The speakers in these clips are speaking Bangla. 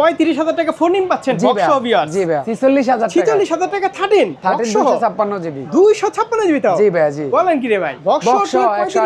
পঁয়ত্রিশ হাজার টাকা ফোন পাচ্ছেন বক্স জি ভাইয়া ছিচল্লিশ হাজার টাকা। ছিচল্লিশ হাজার টাকা থার্টিন দুশো ছাপ্পান্ন জিবি দুইশো ছাপ্পান্ন জিবি তাও? জি ভাইয়া জি। বলেন কি রে ভাই বক্স একশো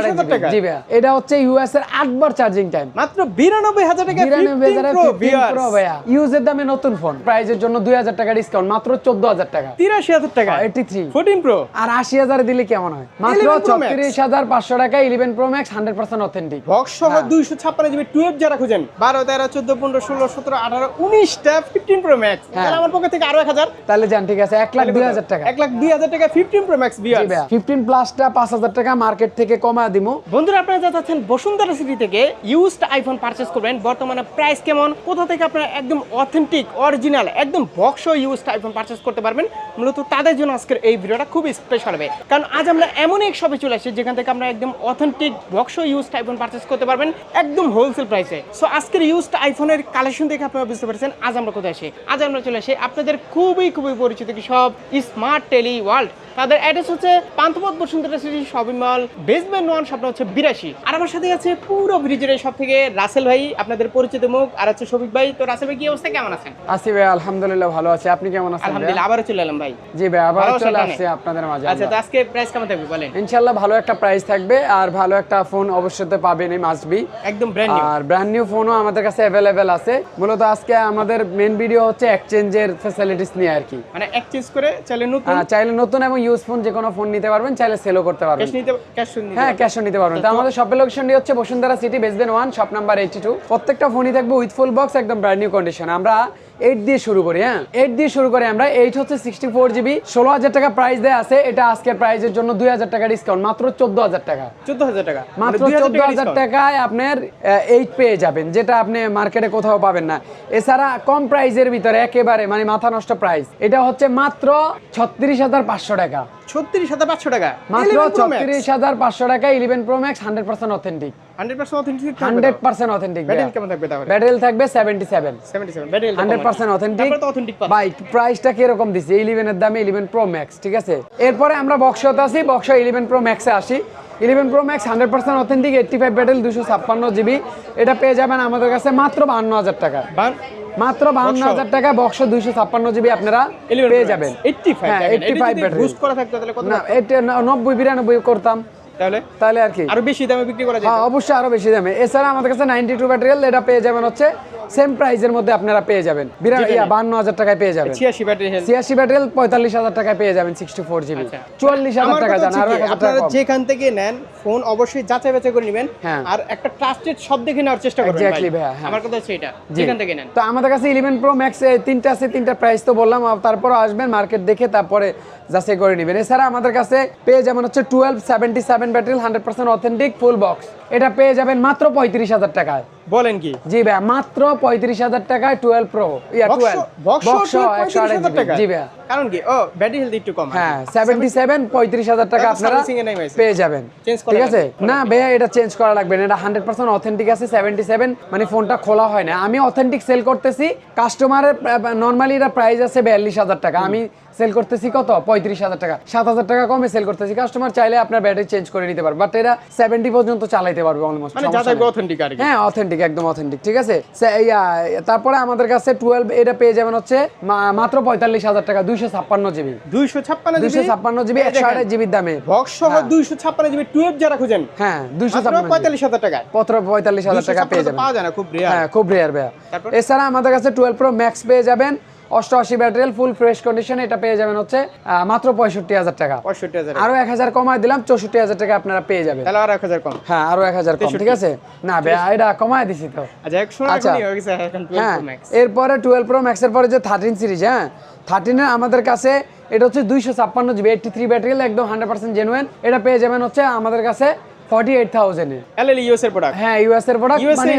জি ভাইয়া এটা হচ্ছে ইউএস এর আটবার চার্জিং টাইম মাত্র বিরানব্বই হাজার টাকা বিরানব্বই হাজার 15 Pro viewers। প্রো ভাইয়া ইউজের দামে নতুন ফোন প্রাইজের জন্য দুই হাজার টাকা ডিসকাউন্ট মাত্র চোদ্দ হাজার টাকা। তিরাশি হাজার টাকা। এইটি থ্রি ফোরটিন প্রো আর আশি হাজার দিলে কেমন হয়? মাত্র 11 Pro Max। ছত্রিশ হাজার পাঁচশো টাকা eleven pro max hundred percent authentic box সহ। দুইশো ছাপ্পান্ন জিবি টুয়েলভ যারা খুঁজেন বারো তেরো চোদ্দ পনেরো ষোলো সতেরো আঠারো উনিশটা ফিফটিন প্রো ম্যাক্স। তাহলে আমার পক্ষ থেকে আরও এক হাজার। তাহলে যান ঠিক আছে এক লাখ দুই হাজার টাকা। এক লাখ দুই হাজার টাকা ফিফটিন প্রো ম্যাক্স বিয়ার ফিফটিন প্লাসটা পাঁচ হাজার টাকা মার্কেট থেকে কমা দিমু। বন্ধুরা আপনারা যা চাচ্ছেন বসুন্ধরা সিটি থেকে ইউজড আইফোন পারচেস করবেন। বর্তমানে প্রাইস কেমন? কোথা থেকে আপনারা একদম অথেন্টিক অরিজিনাল একদম বক্স ইউজড আইফোন পারচেস করতে পারবেন? মূলত তাদের জন্য আজকের এই ভিডিওটা খুবই স্পেশাল হবে। কারণ আজ আমরা এমন এক শপে চলে আসছি যেখান থেকে আমরা একদম authentic box used iPhone purchase করতে পারবেন একদম হোলসেল প্রাইসে সো আজকের ইউজড আইফোনের কালেকশন দেখে আপনারা বুঝতে পারছেন আজ আমরা কোথায় আসি? আজ আমরা চলে আসি আপনাদের খুবই খুবই পরিচিত কি সব স্মার্ট টেলি ওয়ার্ল্ড তাদের অ্যাড্রেস হচ্ছে Panthapath Bashundhara City shopping mall basement one স্বপ্ন হচ্ছে বিরাশি। আর আমার সাথে আছে পুরো ব্রিজের সব থেকে রাসেল ভাই আপনাদের পরিচিত মুখ। আর হচ্ছে শফিক ভাই। তো রাসেল ভাই কি অবস্থা? কেমন আছেন? আসি ভাই আলহামদুলিল্লাহ ভালো আছে। আপনি কেমন আছেন আলহামদুলিল্লাহ আবারও চলে এলাম ভাই। জি ভাই আবার চলে আসছে আপনাদের মাঝে আচ্ছা তো আজকে প্রাইস কেমন থাকবে বলেন? ইনশাল্লাহ ভালো একটা প্রাইস থাকবে। আর ভালো একটা ফোন অবশ্যই পাবেন এই মাস্ট বি একদম ব্র্যান্ড নিউ আর ব্র্যান্ড নিউ ফোনও আমাদের কাছে অ্যাভেলেবেল আছে। মূলত আজকে আমাদের মেন ভিডিও হচ্ছে এক্সচেঞ্জের ফ্যাসিলিটিস নিয়ে আর কি। মানে এক্সচেঞ্জ করে চাইলে নতুন আহ, চাইলে নতুন এবং ইউজ ফোন যে কোনো ফোন নিতে পারবেন চাইলে সেলও করতে পারবেন। ক্যাশ নিতে ক্যাশ নিতে হ্যাঁ ক্যাশও নিতে পারবেন। তো আমাদের শপের লোকেশনটি হচ্ছে Bashundhara City basement one shop number eighty two প্রত্যেকটা ফোনই থাকবে উইথ ফুল বক্স একদম ব্র্যান্ড নিউ কন্ডিশন আমরা এইট দিয়ে শুরু করি হ্যাঁ? এইট দিয়ে শুরু করি আমরা। এইট হচ্ছে সিক্সটি ফোর জিবি ষোলো হাজার টাকা প্রাইস দেয় আছে। এটা আজকের প্রাইসের জন্য দুই হাজার টাকা ডিসকাউন্ট মাত্র চোদ্দ হাজার টাকা। চোদ্দ হাজার টাকা। মাত্র মানে 2000 চোদ্দ হাজার টাকায় আপনার এইট পেয়ে যাবেন যেটা আপনি মার্কেটে কোথাও পাবেন না। এছাড়া কম প্রাইজের ভিতরে একেবারে মানে মাথা নষ্ট প্রাইস এটা হচ্ছে মাত্র ছত্রিশ হাজার পাঁচশো টাকা। ছত্রিশ হাজার পাঁচশো টাকা। মাত্র ছত্রিশ হাজার পাঁচশো টাকা eleven pro max hundred percent authentic hundred percent authentic hundred percent authentic battery কেমন থাকবে তাহলে? ব্যাটেল থাকবে seventy seven seventy seven battery hundred percent authentic প্রাইসটা কীরকম দিচ্ছে ইলেভেনের দামে ইলেভেন প্রো ম্যাক্স ঠিক আছে? এরপরে আমরা বক্সতে আসি বক্স ইলেভেন প্রো ম্যাক্সে আসি। Eleven pro max hundred percent authentic eighty five battery দুশো ছাপ্পান্ন জিবি এটা পেয়ে যাবেন আমাদের কাছে মাত্র বাহান্ন হাজার টাকা। মাত্র বাহান্ন হাজার টাকা বক্স দুইশো ছাপ্পান্ন জিবি আপনারা পেয়ে যাবেন। Eighty five eighty five battery boost করা থাকতো তাহলে কত না এটা নব্বই বিরানব্বই করতাম। তাহলে? আর কি। আরও বেশি দামে বিক্রি করা যায় হ্যাঁ, অবশ্যই আরও বেশি দামে। এছাড়া আমাদের কাছে 92 ব্যাটারিয়াল এটা পেয়ে যাবেন হচ্ছে সেম প্রাইজের মধ্যে আপনারা পেয়ে যাবেন। 52000 টাকায় পেয়ে যাবেন। ব্যাটারিয়াল 45000 টাকায় পেয়ে যাবেন 64 জিবি 44000 টাকা জানা আর আপনারা যেখান থেকে নেন ফোন অবশ্যই যাচাই বাছাই করে নেবেন। হ্যাঁ। আর একটা ট্রাস্টেড সব দেখে নেওয়ার চেষ্টা করবেন এক্স্যাক্টলি ভাই হ্যাঁ। আমার কথা হচ্ছে এটা। যেখান থেকে নেন। তো আমাদের কাছে 11 প্রো ম্যাক্স তিনটা আছে তিনটা প্রাইস তো বললাম তারপর আসবেন মার্কেট দেখে তারপরে যাচাই করে নেবেন। এছাড়া আমাদের কাছে পেয়ে যেমন হচ্ছে 1277 পাবেন battery hundred percent authentic full box এটা পেয়ে যাবেন মাত্র পঁয়ত্রিশ হাজার টাকায়। বলেন কি? জি ভাই মাত্র পঁয়ত্রিশ হাজার টাকায় টুয়েলভ প্রো ইয়া টুয়েলভ টাকা জি ভাইয়া। কারণ কি? ও ব্যাটারি হেলথ একটু কম হ্যাঁ সেভেন্টি সেভেন পঁয়ত্রিশ হাজার টাকা আপনারা। পেয়ে যাবেন। ঠিক আছে? না ভাইয়া এটা চেঞ্জ করা লাগবে না। এটা হান্ড্রেড পার্সেন্ট অথেন্টিক আছে সেভেন্টি সেভেন মানে ফোনটা খোলা হয় না। আমি অথেন্টিক সেল করতেছি কাস্টমারের নর্মালি এটা প্রাইস আছে বিয়াল্লিশ হাজার টাকা। আমি সেল করতেছি কত? পঁয়ত্রিশ হাজার টাকা। সাত হাজার টাকা কমে সেল করতেছি। কাস্টমার চাইলে আপনার ব্যাটারি চেঞ্জ করে নিতে পারবে বাট এটা সেভেন্টি পর্যন্ত চালাইতে পারবে অলমোস্ট মানে যাচাই অথেন্টিক হ্যাঁ অথেন্টিক একদম অথেন্টিক ঠিক আছে? তারপরে আমাদের কাছে টুয়েলভ এটা পেয়ে যাবেন হচ্ছে মাত্র পঁয়তাল্লিশ হাজার টাকা দুইশো ছাপ্পান্ন জিবি। দুইশো ছাপ্পান্ন দুইশো ছাপ্পান্ন জিবি একশো আঠাশ জিবির দামে। বক্স সহ দুইশো ছাপ্পান্ন জিবি টুয়েলভ যারা খুঁজেন হ্যাঁ দুইশো পঁয়তাল্লিশ হাজার টাকা। পত্র পঁয়তাল্লিশ হাজার টাকা পেয়ে যাবেন। পাওয়া যায় না খুব রেয়ার হ্যাঁ খুব রেয়ার ভাইয়া। এছাড়া আমাদের কাছে টুয়েলভ প্রো ম্যাক্স পেয়ে যাবেন। অষ্টআশি ব্যাটারিয়াল ফুল ফ্রেশ কন্ডিশন এটা পেয়ে যাবেন হচ্ছে মাত্র পঁয়ষট্টি হাজার টাকা। পঁয়ষট্টি হাজার আরও এক হাজার কমায় দিলাম চৌষট্টি হাজার টাকা আপনারা পেয়ে যাবেন। তাহলে আর এক হাজার কম। হ্যাঁ আরও এক হাজার কম ঠিক আছে? না এটা কমায় দিছি তো। আচ্ছা আচ্ছা। হয়ে এরপরে টুয়েলভ প্রো ম্যাক্সের পরে যে থার্টিন সিরিজ হ্যাঁ থার্টিনের আমাদের কাছে এটা হচ্ছে দুইশো ছাপ্পান্ন জিবি এইটটি থ্রি ব্যাটারি একদম হান্ড্রেড পার্সেন্ট জেনুয়েন এটা পেয়ে যাবেন হচ্ছে আমাদের কাছে ফর্টি এইট থাউজেন্ডে এলএল ইউএস এর প্রোডাক্ট হ্যাঁ ইউএস এর প্রোডাক্ট মানে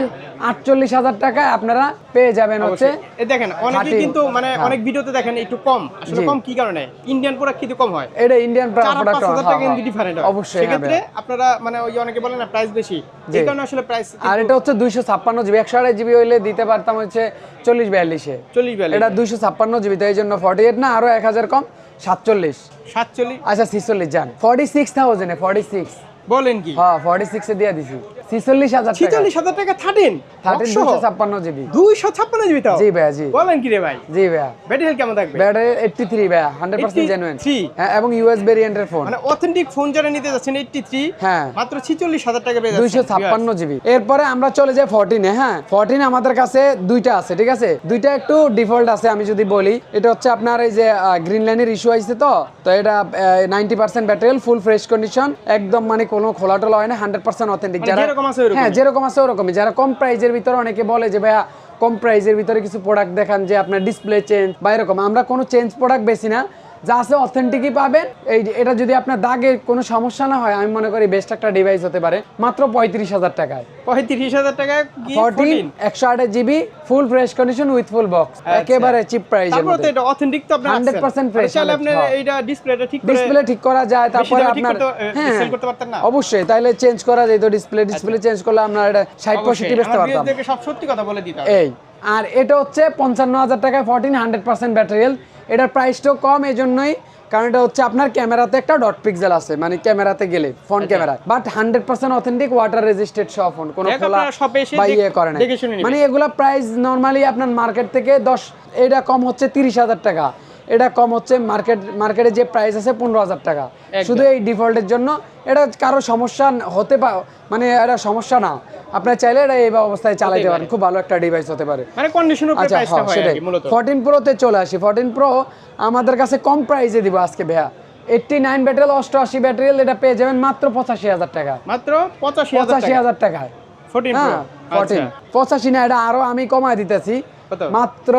টাকায় আপনারা পেয়ে যাবেন হচ্ছে এ দেখেন অনেকে কিন্তু মানে হ্যাঁ। অনেক ভিডিওতে দেখেন একটু কম। আসলে কম কি কারণে? ইন্ডিয়ান প্রোডাক্ট কিন্তু কম হয়। এটা ইন্ডিয়ান প্রোডাক্ট টাকা কিন্তু ডিফারেন্ট হয়। অবশ্যই হ্যাঁ সেক্ষেত্রে আপনারা মানে ওই অনেকে বলেন না প্রাইস বেশি। এই কারণে আসলে প্রাইস আর এটা হচ্ছে দুইশো ছাপ্পান্ন জিবি। একশো আড়াই জিবি হইলে দিতে পারতাম হচ্ছে চল্লিশ বিয়াল্লিশে। চল্লিশ বিয়াল্লিশ। এটা দুইশো ছাপ্পান্ন জিবি তো এই জন্য ফর্টি এইট না আরও এক হাজার কম সাতচল্লিশ। সাতচল্লিশ। আচ্ছা ছিচল্লিশ যান। ফর্টি সিক্স থাউজেন্ডে ফর্টি সিক্স বলেন কি? হ্যাঁ 46 এ দিয়ে দিছি। ছিচল্লিশ হাজার ছিচল্লিশ হাজার টাকা থার্টিন থার্টিন দুশো ছাপ্পান্ন জিবি। দুইশো ছাপ্পান্ন জিবি তাও জি ভাইয়া জি। বলেন কি রে ভাই? জি ভাইয়া। ব্যাটারি হেলথ কেমন থাকবে? ব্যাটারি এইটটি থ্রি ভাইয়া হান্ড্রেড পার্সেন্ট 83 জেনুইন হ্যাঁ এবং ইউএস ভেরিয়েন্টের ফোন মানে অথেন্টিক ফোন যারা নিতে যাচ্ছেন এইটটি থ্রি হ্যাঁ। মাত্র ছিচল্লিশ হাজার টাকা পেয়ে দুইশো ছাপ্পান্ন জিবি। এরপরে আমরা চলে যাই ফোরটিনে হ্যাঁ? ফোরটিন আমাদের কাছে দুইটা আছে ঠিক আছে? দুইটা একটু ডিফল্ট আছে আমি যদি বলি। এটা হচ্ছে আপনার এই যে গ্রিন লাইনের ইস্যু আছে তো? তো এটা ninety percent battery full fresh condition একদম মানে কোনো খোলা টোলা হয় না হান্ড্রেড পার্সেন্ট অথেন্টিক যারা যেরকম আছে। হ্যাঁ যেরকম আছে ওরকমই। যারা কম প্রাইজের ভিতরে অনেকে বলে যে, ভাইয়া, কম প্রাইজের ভিতরে কিছু প্রোডাক্ট দেখান যে আপনার ডিসপ্লে চেঞ্জ বা এরকম। আমরা কোনো চেঞ্জ প্রোডাক্ট বেশি না। যা আছে অথেন্টিকই পাবেন। এই এটা যদি আপনার দাগে কোনো সমস্যা না হয় আমি মনে করি বেস্ট একটা ডিভাইস হতে পারে। মাত্র পঁয়ত্রিশ হাজার টাকায়। পঁয়ত্রিশ হাজার টাকায় ফোরটিন একশো আট GB full fresh condition with full box. একেবারে চিপ প্রাইস তারপরে তো মধ্যে। এটা অথেন্টিক তো আপনি 100% fresh, চাইলে 100 আপনি হ্যাঁ। এইটা ডিসপ্লেটা ঠিক করে ডিসপ্লে ঠিক করা যায় তারপরে আপনার হ্যাঁ। করতে পারতেন না? অবশ্যই তাইলে চেঞ্জ করা যেত ডিসপ্লে ডিসপ্লে চেঞ্জ করলে আমরা এটা ষাট পঁয়ষট্টি বেচতে পারতাম। সব সত্যি কথা বলে দিতাম এই। আর এটা হচ্ছে পঞ্চান্ন হাজার টাকায় ফোরটিন হান্ড্রেড পার্সেন্ট ব্যাটারিয়াল এটার প্রাইসটাও কম এই জন্যই কারণ এটা হচ্ছে আপনার ক্যামেরাতে একটা ডট পিক্সেল আছে মানে ক্যামেরাতে গেলে phone camera. But hundred percent authentic water resisted সব ফোন কোনো খোলা বা ইয়ে করে না। মানে এগুলা প্রাইস নর্মালি আপনার মার্কেট থেকে দশ এটা কম হচ্ছে তিরিশ হাজার টাকা। এটা কম হচ্ছে মার্কেট মার্কেটে যে প্রাইস আছে পনেরো হাজার টাকা। শুধু এই ডিফল্টের জন্য এটা কারও সমস্যা হতে পারে মানে এটা সমস্যা না। আপনার চাইলে এটা এই অবস্থায় চালাতে পারেন। খুব ভালো একটা ডিভাইস হতে পারে। মানে কন্ডিশন আচ্ছা হ্যাঁ সেটাই। ফোরটিন প্রোতে চলে আসি। ফোরটিন প্রো আমাদের কাছে কম প্রাইসে দিব আজকে ভাইয়া। এইটটি নাইন ব্যাটারি অষ্টআশি ব্যাটারি এটা পেয়ে যাবেন মাত্র পঁচাশি হাজার টাকা। মাত্র পঁচাশি হাজার পঁচাশি হাজার টাকায় ফোরটিন হ্যাঁ ফোরটিন পঁচাশি না এটা আরও আমি কমায় দিতেছি? মাত্র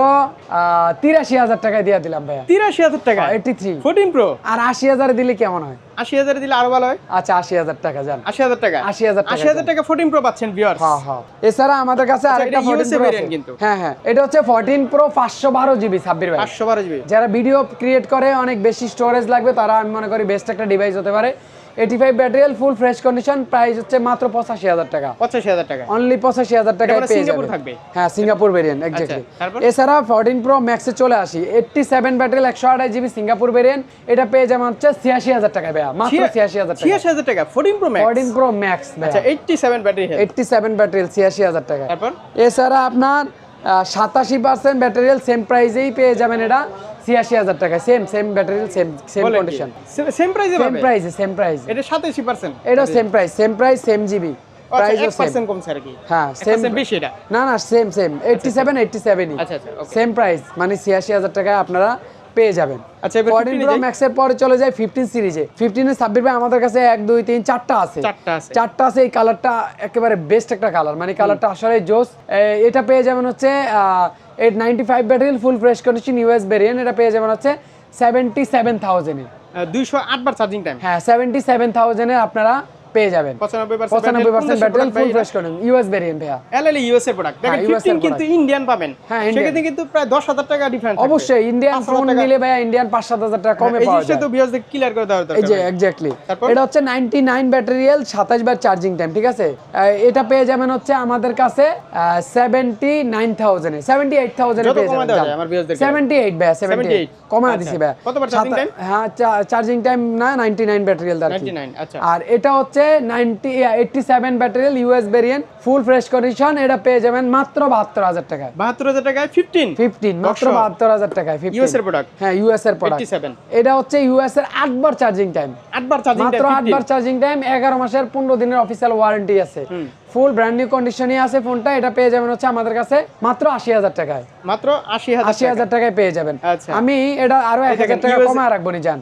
তিরাশি হাজার টাকায় দিয়ে দিলাম ভাইয়া। তিরাশি হাজার টাকা? এইটটি থ্রি ফোরটিন প্রো আর আশি হাজার দিলে কেমন হয়? আশি হাজার দিলে আরও ভালো হয়? আচ্ছা আশি হাজার টাকা যান আশি হাজার টাকা? 80,000 টাকা আশি হাজার টাকা ফোরটিন প্রো পাচ্ছেন হ্যাঁ হ্যাঁ। এছাড়া আমাদের কাছে আরেকটা এটা ফোরটিন প্রো কিন্তু। হ্যাঁ হ্যাঁ। এটা হচ্ছে ফোরটিন প্রো পাঁচশো বারো জিবি ভাই। পাঁচশো বারো জিবি যারা ভিডিও ক্রিয়েট করে অনেক বেশি স্টোরেজ লাগবে তারা আমি মনে করি বেস্ট একটা ডিভাইস হতে পারে। এইটি ফাইভ ব্যাটারিয়াল ফুল ফ্রেশ কন্ডিশন প্রাইস হচ্ছে মাত্র পঁচাশি হাজার টাকা। পঁচাশি হাজার টাকা। অনলি পঁচাশি হাজার টাকায় মানে পেয়ে যাবে হ্যাঁ সিঙ্গাপুর ভেরিয়েন্ট এক্স্যাক্টলি এছাড়া ফোরটিন প্রো ম্যাক্সে চলে আসি। এইটটি সেভেন ব্যাটারিয়াল একশো আঠাশ জিবি সিঙ্গাপুর ভেরিয়েন্ট এটা পেয়ে যাবেন হচ্ছে ছিয়াশি হাজার টাকায় ভাইয়া মাত্র ছিয়াশি হাজার টাকা ছিয়াশি হাজার টাকা fourteen pro fourteen pro max আচ্ছা eighty seven battery eighty seven ব্যাটারিয়াল ছিয়াশি হাজার টাকা এছাড়া আপনার সাতাশি পার্সেন্ট ব্যাটারিয়াল সেম প্রাইসেই পেয়ে যাবেন এটা ছিয়াশি হাজার টাকা সেম সেম ব্যাটারিয়াল সেম সেম কন্ডিশন সেম প্রাইসে সেম প্রাইসে সেম প্রাইস এটা সাতাশি পার্সেন্ট এটা same price same price same GB প্রাইসও সেম কমছে আর কি? হ্যাঁ সেম percent বেশি এটা? না না same same eighty seven eighty seven i আচ্ছা আচ্ছা সেম প্রাইস মানে ছিয়াশি হাজার টাকায় আপনারা পেয়ে যাবেন। আচ্ছা, ফোরটিন প্রো ম্যাক্সের পরে চলে যায় ফিফটিন সিরিজে ফিফটিনের ছাব্বিশ ভাই আমাদের কাছে এক দুই তিন চারটা আছে। চারটা আছে। এই কালারটা একেবারে বেস্ট একটা কালার মানে কালারটা আসলে জোস। এটা পেয়ে যাবেন হচ্ছে eight ninety five battery full fresh condition US variant এটা পেয়ে যাবেন হচ্ছে সেভেন্টি সেভেন থাউজেন্ডে দুইশো আট বার চার্জিং টাইম হ্যাঁ সেভেন্টি সেভেন থাউজেন্ডে আপনারা পেয়ে যাবেন। পঁচানব্বই পঁচানব্বই percent battery full fresh condition US variant ভাইয়া। এলএল ইউএস এর প্রোডাক্ট দেখেন হ্যাঁ, US এর 15 কিন্তু ইন্ডিয়ান পাবেন। হ্যাঁ। সেক্ষেত্রে কিন্তু প্রায় দশ হাজার টাকা ডিফারেন্স অবশ্যই ইন্ডিয়ান ফোন নিলে ভাইয়া ইন্ডিয়ান পাঁচ সাত হাজার টাকা কমে এই পাওয়া যায়। তো ভিউয়ার্সদের ক্লিয়ার করে দেওয়া এই যে। এক্স্যাক্টলি এটা হচ্ছে নাইনটি নাইন ব্যাটারিয়াল সাতাশ বার চার্জিং টাইম ঠিক আছে? এটা পেয়ে যাবেন হচ্ছে আমাদের কাছে সেভেন্টি নাইন থাউজেন্ডে সেভেন্টি এইট থাউজেন্ডে যত পেয়ে যাবেন আমার viewers-দেরকে। সেভেন্টি এইট ভাইয়া সেভেন্টি 78 কমা আচ্ছা। দিছি ভাইয়া। কতবার charging সাতা- time? হ্যাঁ চার্জিং টাইম না নাইনটি নাইন ব্যাটারিয়াল আর 99 আচ্ছা। আর এটা হচ্ছে ninety eighty seven ব্যাটারিয়াল US variant full fresh condition এটা পেয়ে যাবেন মাত্র বাহাত্তর হাজার টাকায়। বাহাত্তর হাজার টাকায় ফিফটিন ফিফটিন মাত্র বাহাত্তর হাজার টাকায় ইউএস এর প্রোডাক্ট হ্যাঁ ইউএস এর প্রোডাক্ট 87 এটা হচ্ছে ইউএস এর আটবার চার্জিং টাইম আটবার চার্জিং মাত্র আটবার চার্জিং টাইম এগারো মাসের পনেরো দিনের অফিসিয়াল ওয়ারেন্টি আছে। ফুল ব্র্যান্ড নিউ কন্ডিশনই আছে ফোনটা এটা পেয়ে যাবেন হচ্ছে আমাদের কাছে মাত্র আশি হাজার টাকায়। মাত্র আশি হাজার টাকায়। পেয়ে যাবেন। আচ্ছা। আমি এটা আরও এক হাজার টাকা কমায় রাখব নি যান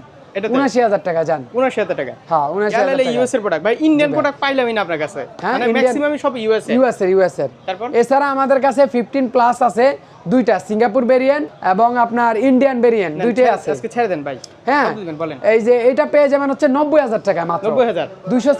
উনাশি হাজার টাকা যান উনআশি হাজার টাকা? হ্যাঁ উনাশি হাজার এলএল টাকা। ইউএস এর প্রোডাক্ট ভাই ইন্ডিয়ান প্রোডাক্ট পাইলামই না আপনার কাছে। হ্যাঁ, মানে ম্যাক্সিমামই সব ইউএস এর। ইউএস এর ইউএস এর। তারপর? এছাড়া আমাদের কাছে ফিফটিন প্লাস আছে। দুইটা সিঙ্গাপুর ভেরিয়েন্ট এবং আপনার ইন্ডিয়ান ভেরিয়েন্ট দুইটাই আছে। আজকে ছেড়ে দেন ভাই। হ্যাঁ বলেন। এই যে এটা পেয়ে যাবেন হচ্ছে নব্বই হাজার টাকা মাত্র। 90,000 দুইশো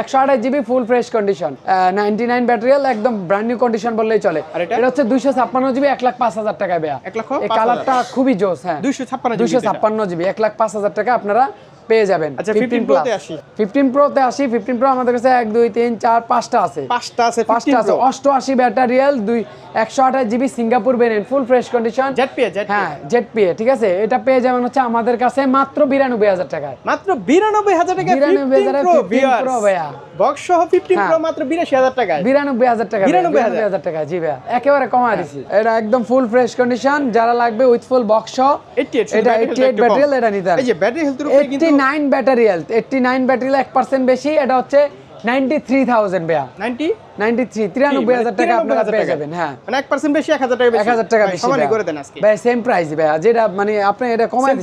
একশো আঠাশ GB full fresh condition ninety nine ব্যাটারিয়াল একদম ব্র্যান্ড নিউ কন্ডিশন বললেই চলে। এটা? হচ্ছে দুইশো ছাপ্পান্ন জিবি এক লাখ পাঁচ হাজার টাকায় বেয়া। এক লক্ষ এই কালারটা খুবই জোস হ্যাঁ। দুইশো ছাপ্পান্ন দুইশো ছাপ্পান্ন জিবি এক লাখ পাঁচ হাজার টাকা আপনারা পেয়ে যাবেন আচ্ছা, 15 Pro তে আসি। ফিফটিন প্রোতে আসি ফিফটিন প্রো আমাদের কাছে এক দুই তিন চার পাঁচটা আছে। পাঁচটা আছে আছে। অষ্টআশি ব্যাটারিয়াল দুই একশো আঠাশ GB Singapore variant full fresh condition হ্যাঁ ঠিক আছে? এটা পেয়ে যাবেন হচ্ছে আমাদের কাছে মাত্র বিরানব্বই হাজার টাকায়। মাত্র বিরানব্বই হাজার টাকা 92,000 15 Pro ভাইয়া। বক্স সহ ফিফটিন হ্যাঁ। প্রো মাত্র বিরাশি হাজার টাকায়। বিরানব্বই হাজার টাকা 92,000 বিরানব্বই হাজার। টাকা জি ভাইয়া। একেবারে কমা দিছি। এটা একদম ফুল ফ্রেশ কন্ডিশন যারা লাগবে উইথ ফুল বক্স 88 এটা। ব্যাটারিয়াল নিতে এই যে ব্যাটারি হেলথের উপরে কিন্তু eighty nine battery health eighty nine battery এক পার্সেন্ট বেশি এটা হচ্ছে নাইনটি থ্রি থাউজেন্ড ভাইয়া। 90 নাইনটি থ্রি তিরানব্বই হাজার টাকা আপনারা পেয়ে যাবেন হ্যাঁ। মানে এক পার্সেন্ট বেশি 1000 টাকা এক হাজার টাকা বেশি করে দেন আজকে। ভাই সেম প্রাইস ভাইয়া যেটা মানে আপনি এটা কমাই Same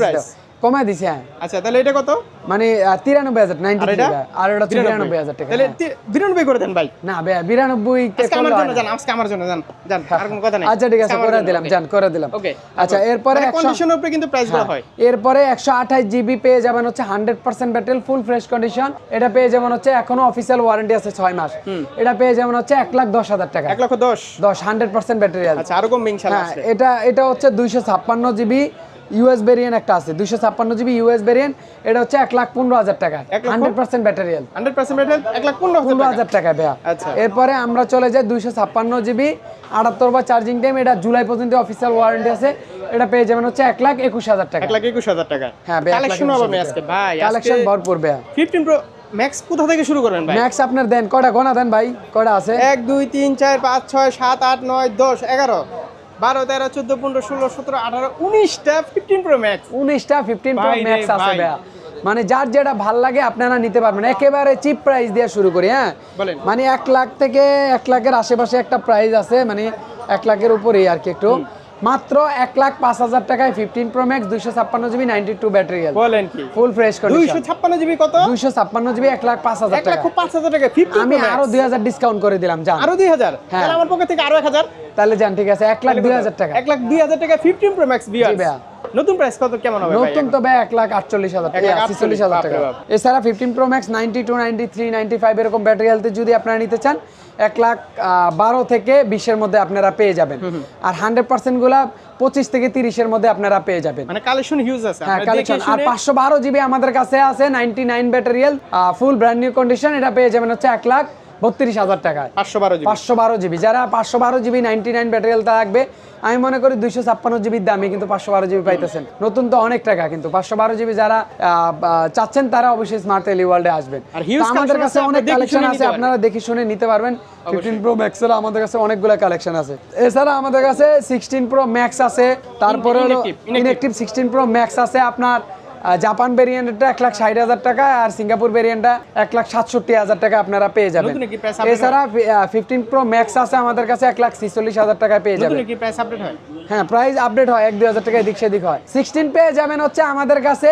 কমাই দিছে হ্যাঁ। আচ্ছা তাহলে এটা কত? মানে তিরানব্বই হাজার নাইনটি আর এটা ওটা বিরানব্বই হাজার টাকা তাহলে হ্যাঁ। 92 করে দেন ভাই। না ভাইয়া বিরানব্বই আমার জন্য জান আজকে আমার জন্য জান জান আর কোনো কথা নাই। আচ্ছা ঠিক আছে করে দিলাম জান করে দিলাম। Okay, আচ্ছা এরপরে কন্ডিশনের উপরে কিন্তু প্রাইসগুলো হ্যাঁ, হয়। এরপরে একশো আঠাশ জিবি পেয়ে যাবেন হচ্ছে hundred percent battery full fresh condition এটা পেয়ে যাবেন হচ্ছে এখনও অফিসিয়াল ওয়ারেন্টি আছে ছয় মাস। এটা পেয়ে যাবেন হচ্ছে এক লাখ দশ হাজার টাকা। এক লক্ষ দশ? দশ হান্ড্রেড পার্সেন্ট ব্যাটারি আচ্ছা আরও কম ইনশাআল্লাহ হ্যাঁ আছে এটা এটা হচ্ছে দুইশো ছাপ্পান্ন জিবি ইউএস ভেরিয়েন্ট একটা আছে দুইশো ছাপ্পান্ন জিবি ইউএস ভেরিয়েন্ট এটা হচ্ছে এক লাখ পনেরো হাজার টাকা। হান্ড্রেড পার্সেন্ট ব্যাটারিয়াল 100% রেটেল এক লাখ পনেরো হাজার টাকা। দেয়া আচ্ছা। এরপরে আমরা চলে যাই দুইশো ছাপ্পান্ন জিবি আটাত্তর বা চার্জিং টাইম এটা জুলাই পর্যন্ত অফিসিয়াল ওয়ারেন্টি আছে। এটা পেয়ে যাবেন হচ্ছে এক লাখ একুশ হাজার টাকা। এক লাখ একুশ হাজার টাকা। হ্যাঁ কালেকশন হবে আজকে। ভাই কালেকশন ভরপুর ভাইয়া। ফিফটিন প্রো ম্যাক্স কোথা থেকে শুরু করবেন ভাই? ম্যাক্স আপনার দেন কয়টা গোনা দেন ভাই? কয়টা আছে? এক দুই তিন চার পাঁচ ছয় সাত আট নয় দশ এগারো। বারো তেরো চোদ্দ পনেরো ষোলো সতেরো আঠারো উনিশটা ফিফটিন প্রো ম্যাক্স উনিশটা ফিফটিন প্রো ম্যাক্স আছে ভাইয়া। মানে যার যেটা ভালো লাগে আপনারা নিতে পারবেন। একেবারে চিপ প্রাইস দিয়ে শুরু করি হ্যাঁ? মানে এক লাখ থেকে এক লাখের আশেপাশে একটা প্রাইস আছে মানে এক লাখের উপরেই আর কি একটু। মাত্র এক লাখ পাঁচ হাজার টাকায় ফিফটিন প্রো ম্যাক্স দুইশো ছাপ্পান্ন জিবি নাইনটি টু ব্যাটারি বলেন কি? ফুল ফ্রেশ করে দুইশো ছাপ্পান্ন জিবি কত? দুইশো ছাপ্পান্ন জিবি এক লাখ পাঁচ হাজার টাকা পাঁচ হাজার টাকা ফিফটিন আমি আরও দুই হাজার ডিসকাউন্ট করে দিলাম যান। আরও দুই হাজার? হ্যাঁ। আমার পক্ষে থেকে আরও এক হাজার? তাহলে যান ঠিক আছে এক লাখ দুই হাজার টাকা। এক লাখ দুই হাজার টাকা ফিফটিন প্রো ম্যাক্স বিয়ার। নতুন প্রাইস কত? কেমন হবে নতুন তো ভাই লাখ আটচল্লিশ হাজার টাকা এক লাখ ছিচল্লিশ হাজার টাকা। এছাড়া fifteen pro max ninety two ninety three ninety five এরকম ব্যাটারি হেলথে যদি আপনারা নিতে চান এক লাখ বারো থেকে বিশের মধ্যে আপনারা পেয়ে যাবেন। আর হান্ড্রেড পার্সেন্টগুলা পঁচিশ থেকে তিরিশের মধ্যে আপনারা পেয়ে যাবেন। মানে কালেকশন হিউজ আছে। হ্যাঁ কালেকশন আর পাঁচশো বারো জিবি আমাদের কাছে আছে নাইনটি নাইন ব্যাটারিয়াল ফুল ব্র্যান্ড নিউ কন্ডিশন এটা পেয়ে যাবেন হচ্ছে এক লাখ। বত্রিশ হাজার টাকায়। পাঁচশো বারো পাঁচশো বারো জিবি। যারা পাঁচশো বারো জিবি নাইনটি নাইন ব্যাটারিয়ালটা রাখবে। আমি মনে করি দুইশো ছাপ্পান্ন জিবির দামে কিন্তু পাঁচশো বারো জিবি পাইতেছেন। নতুন তো অনেক টাকা কিন্তু। পাঁচশো বারো জিবি যারা চাচ্ছেন তারা অবশ্যই স্মার্ট এলি ওয়ার্ল্ডে আসবেন। আমাদের কাছে অনেক কালেকশন আছে আপনারা দেখে শুনে নিতে পারবেন। ফিফটিন প্রো ম্যাক্সের আমাদের কাছে অনেকগুলো কালেকশন আছে। এছাড়া আমাদের কাছে সিক্সটিন প্রো ম্যাক্স আছে তারপরে হলো। ইনেকটিভ সিক্সটিন প্রো ম্যাক্স আছে আপনার জাপান ভেরিয়েন্টটা এক লাখ ষাট হাজার টাকা আর সিঙ্গাপুর ভেরিয়েন্টটা এক লাখ সাতষট্টি হাজার টাকা আপনারা পেয়ে যাবেন। এছাড়া ফিফটিন প্রো ম্যাক্স আছে আমাদের কাছে এক লাখ ছিচল্লিশ হাজার টাকায় পেয়ে যাবেন। হয়? প্রাইস আপডেট হয় এক দুই হাজার টাকা এদিক সেদিক হয়। সিক্সটিন পেয়ে যাবেন হচ্ছে আমাদের কাছে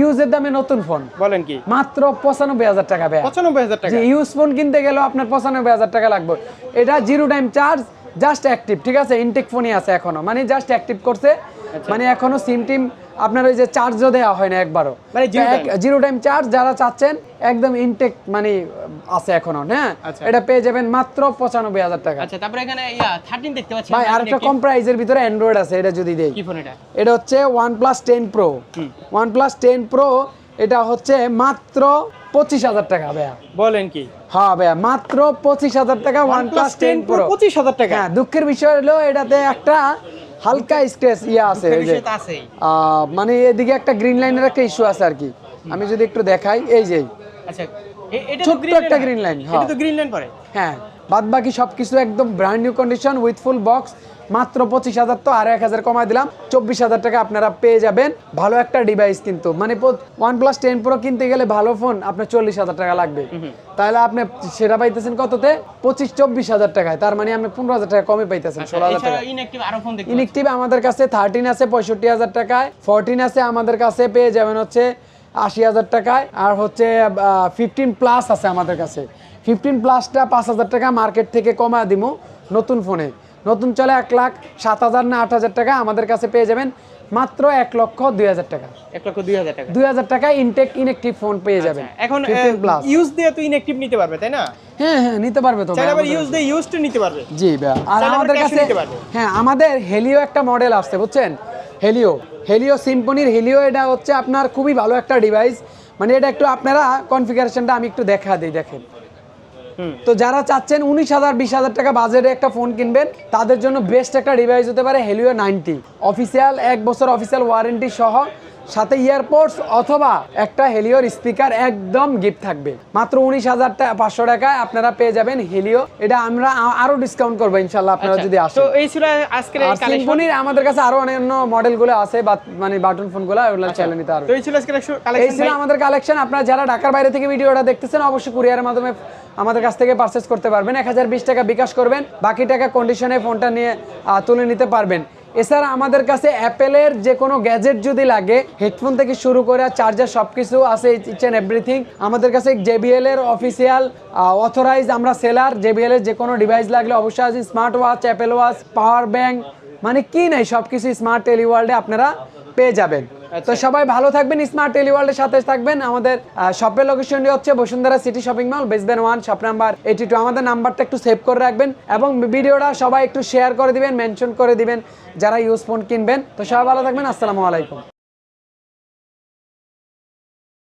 ইউজের দামে নতুন ফোন বলেন কি? মাত্র পঁচানব্বই হাজার টাকা ব্যয় পঁচানব্বই হাজার টাকা? ইউজ ফোন কিনতে গেলেও আপনার পঁচানব্বই হাজার টাকা লাগবে। এটা zero time charge just active ঠিক আছে? ইনটেক ফোনই আছে এখনও। মানে জাস্ট অ্যাক্টিভ করছে। মানে এখনও সিম টিম আপনার ওই যে চার্জও দেওয়া হয় না একবারও। মানে জিরো টাইম চার্জ যারা চাচ্ছেন একদম ইনটেক মানে আছে এখনও হ্যাঁ আচ্ছা। এটা পেয়ে যাবেন মাত্র পঁচানব্বই হাজার টাকা। আচ্ছা তারপরে এখানে ইয়া থার্টিন দেখতে পাচ্ছি ভাই আর একটা কম প্রাইসের ভিতরে অ্যান্ড্রয়েড আছে এটা যদি দেই। কি ফোন এটা? এটা হচ্ছে OnePlus ten pro OnePlus ten pro এটা হচ্ছে মাত্র পঁচিশ হাজার টাকা ভাইয়া। বলেন কি? হ্যাঁ ভাইয়া মাত্র পঁচিশ হাজার টাকা ওয়ান প্লাস টেন প্রো পঁচিশ হাজার টাকা? হ্যাঁ দুঃখের বিষয় হলো এটাতে একটা হালকা স্ক্র্যাচ ইয়ে আছে এই যে মানে এদিকে একটা গ্রিন লাইনের একটা ইস্যু আছে আর কি আমি যদি একটু দেখাই এই যে আচ্ছা এটা তো ছোট্ট একটা এটা হ্যাঁ। তো গ্রিন লাইন পরে? হ্যাঁ বাদ বাকি সবকিছু একদম brand new condition with full box মাত্র পঁচিশ হাজার তো আরও এক হাজার কমাই দিলাম। চব্বিশ হাজার টাকা আপনারা পেয়ে যাবেন। ভালো একটা ডিভাইস কিন্তু। মানে ওয়ান প্লাস টেন প্রো কিনতে গেলে ভালো ফোন আপনার চল্লিশ হাজার টাকা লাগবে। তাহলে আপনি সেটা পাইতেছেন কততে? পঁচিশ চব্বিশ হাজার টাকায়। তার মানে আপনি পনেরো হাজার টাকা কমে পাইতেছেন ষোলো হাজার টাকা ইনেকটিভ আমাদের কাছে থার্টিন আছে পঁয়ষট্টি হাজার টাকায়। ফোরটিন আছে আমাদের কাছে পেয়ে যাবেন হচ্ছে আশি হাজার টাকায়। আর হচ্ছে ফিফটিন প্লাস আছে আমাদের কাছে। ফিফটিন প্লাসটা পাঁচ হাজার টাকা মার্কেট থেকে কমা দিব নতুন ফোনে নতুন চলে এক লাখ সাত হাজার না আট হাজার টাকা আমাদের কাছে পেয়ে যাবেন মাত্র এক লক্ষ দুই হাজার টাকা। এক লক্ষ দুই হাজার টাকা। দুই হাজার টাকায় ইনটেক ইনেকটিভ ফোন পেয়ে যাবেন। আচ্ছা, এখন প্লাস ইউজ দিয়ে তো ইনঅ্যাক্টিভ নিতে পারবে তাই না? হ্যাঁ হ্যাঁ নিতে পারবে তো আবার ইউজ দিয়ে ইউজটা নিতে পারবে। জি আর আমাদের কাছে হ্যাঁ আমাদের হেলিও একটা মডেল আসছে বুঝছেন? হেলিও হেলিও সিম্পনির হেলিও এটা হচ্ছে আপনার খুবই ভালো একটা ডিভাইস মানে এটা একটু আপনারা কনফিগারেশনটা আমি একটু দেখা দিই দেখেন। তো যারা চাচ্ছেন উনিশ হাজার, বিশ হাজার টাকা বাজেটে একটা ফোন কিনবেন, তাদের জন্য বেস্ট একটা ডিভাইস হতে পারে হেলিও নাইনটি। অফিসিয়াল এক বছর অফিসিয়াল ওয়ারেন্টি সহ সাথে ইয়ারপোর্টস অথবা একটা হেলিওর স্পিকার একদম গিফট থাকবে। মাত্র উনিশ হাজার পাঁচশো টাকায় আপনারা পেয়ে যাবেন হেলিও এটা আমরা আরও ডিসকাউন্ট করব ইনশাল্লাহ আপনারা আচ্ছা, যদি আসেন। এই ছিল আজকের সিম্ফনির আমাদের কাছে আরও অন্যান্য মডেলগুলো আছে বা- মানে বাটন ফোনগুলো ওগুলো চাইলে নিতে পারবেন তো এই ছিল আজকের এই ছিল আমাদের কালেকশন আপনারা যারা ঢাকার বাইরে থেকে ভিডিওটা দেখতেছেন অবশ্যই কুরিয়ারের মাধ্যমে আমাদের কাছ থেকে পারচেস করতে পারবেন। এক হাজার বিশ টাকা বিকাশ করবেন। বাকি টাকা কন্ডিশনে ফোনটা নিয়ে তুলে নিতে পারবেন। এছাড়া আমাদের কাছে অ্যাপেলের যে কোনো গ্যাজেট যদি লাগে, হেডফোন থেকে শুরু করে চার্জার সব কিছু আছে ইচ অ্যান্ড এভরিথিং আমাদের কাছে জেবিএল এর অফিসিয়াল অথরাইজ আমরা সেলার জেবিএল এর যে কোনো ডিভাইস লাগলে অবশ্যই আছে smart watch Apple watch power bank মানে কি নাই সব কিছু স্মার্ট টেলিওয়ার্ল্ডে আপনারা পেয়ে যাবেন। তো সবাই ভালো থাকবেন স্মার্ট টেলিওয়ার্ল্ডের সাথে থাকবেন। আমাদের শপের লোকেশনটি হচ্ছে Bashundhara city shopping mall basement one shop number eighty two আমাদের নাম্বারটা একটু সেভ করে রাখবেন এবং ভিডিওটা সবাই একটু শেয়ার করে দিবেন মেনশন করে দিবেন যারা ইউজ ফোন কিনবেন। তো সবাই ভালো থাকবেন, আসসালামু আলাইকুম।